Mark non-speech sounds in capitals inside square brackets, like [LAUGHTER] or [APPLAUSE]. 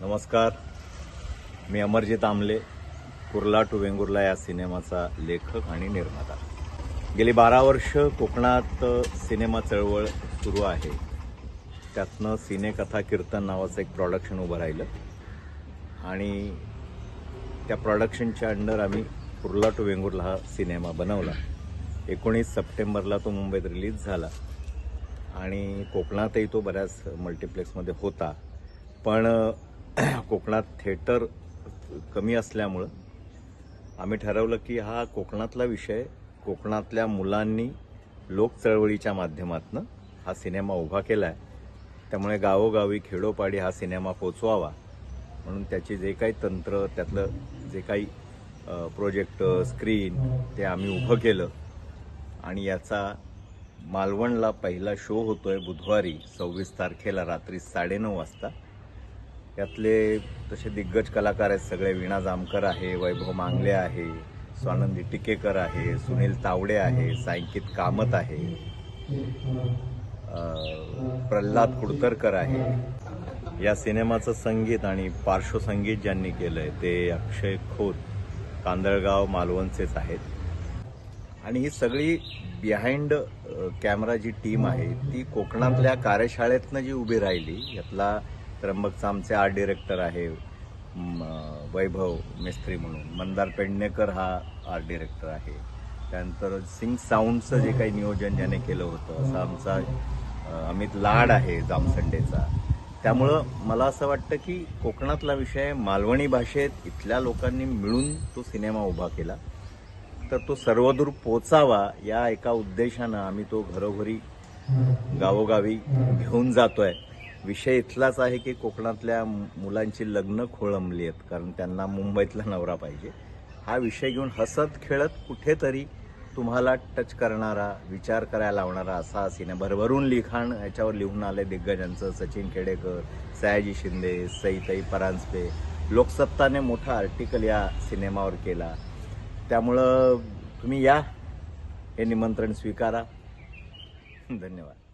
नमस्कार. मी अमरजित आमले कुर्ला टू वेंगुर्ला या सिनेमाचा लेखक आणि निर्माता. गेली बारा वर्ष कोकणात सिनेमा चळवळ सुरू आहे. त्यातनं सिनेकथा कीर्तन नावाचं एक प्रॉडक्शन उभं राहिलं. आणि त्या प्रॉडक्शनच्या अंडर आम्ही कुर्ला टू वेंगुर्ला हा सिनेमा बनवला. एकोणीस सप्टेंबरला तो मुंबईत रिलीज झाला. आणि कोकणातही तो बऱ्याच मल्टिप्लेक्समध्ये होता. पण [CLEARS THROAT] कोकणात थिएटर कमी असल्यामुळं आम्ही ठरवलं की हा कोकणातला विषय कोकणातल्या मुलांनी लोक चळवळीच्या माध्यमातून हा सिनेमा उभा केला आहे त्यामुळे गावोगावी खेडोपाडी हा सिनेमा पोचवावा म्हणून त्याची जे काही तंत्र त्यातलं जे काही प्रोजेक्टर स्क्रीन ते आम्ही उभं केलं. आणि याचा मालवणला पहिला शो होतोय बुधवारी सव्वीस तारखेला रात्री साडेनऊ वाजता. यातले तसे दिग्गज कलाकार आहेत सगळे. वीणा जामकर आहे वैभव मांगले आहे स्वानंदी टिकेकर आहे सुनील तावडे आहे सायंकित कामत आहे प्रल्हाद कुडतरकर आहे. या सिनेमाचं संगीत आणि पार्श्वसंगीत ज्यांनी केलंय ते अक्षय खोत कांदळगाव मालवणचेच आहेत. आणि ही सगळी बिहाइंड कॅमेरा जी टीम आहे ती कोकणातल्या कार्यशाळेतनं जी उभी राहिली यातला त्र्यंबकचा आमचे आर्ट डिरेक्टर आहे वैभव मिस्त्री म्हणून. मंदार पेडणेकर हा आर्ट डिरेक्टर आहे. त्यानंतर सिंग साऊंडचं जे काही नियोजन ज्याने केलं होतं असं आमचा अमित लाड आहे जामसंडेचा. त्यामुळं मला असं वाटतं की कोकणातला विषय मालवणी भाषेत इथल्या लोकांनी मिळून तो सिनेमा उभा केला. तर तो सर्वदूर पोचावा या एका उद्देशानं आम्ही तो घरोघरी गावोगावी घेऊन जातोय. विषय इथलाच आहे की कोकणातल्या मुलांची लग्न खोळंबली आहेत कारण त्यांना मुंबईतला नवरा पाहिजे. हा विषय घेऊन हसत खेळत कुठेतरी तुम्हाला टच करणारा विचार करायला लावणारा असा सिनेमा भरभरून लिखाण याच्यावर लिहून आले दिग्गजांचं सचिन खेडेकर सयाजी शिंदे सईताई परांजपे. लोकसत्ताने मोठा आर्टिकल या सिनेमावर केला. त्यामुळं तुम्ही या. हे निमंत्रण स्वीकारा. धन्यवाद.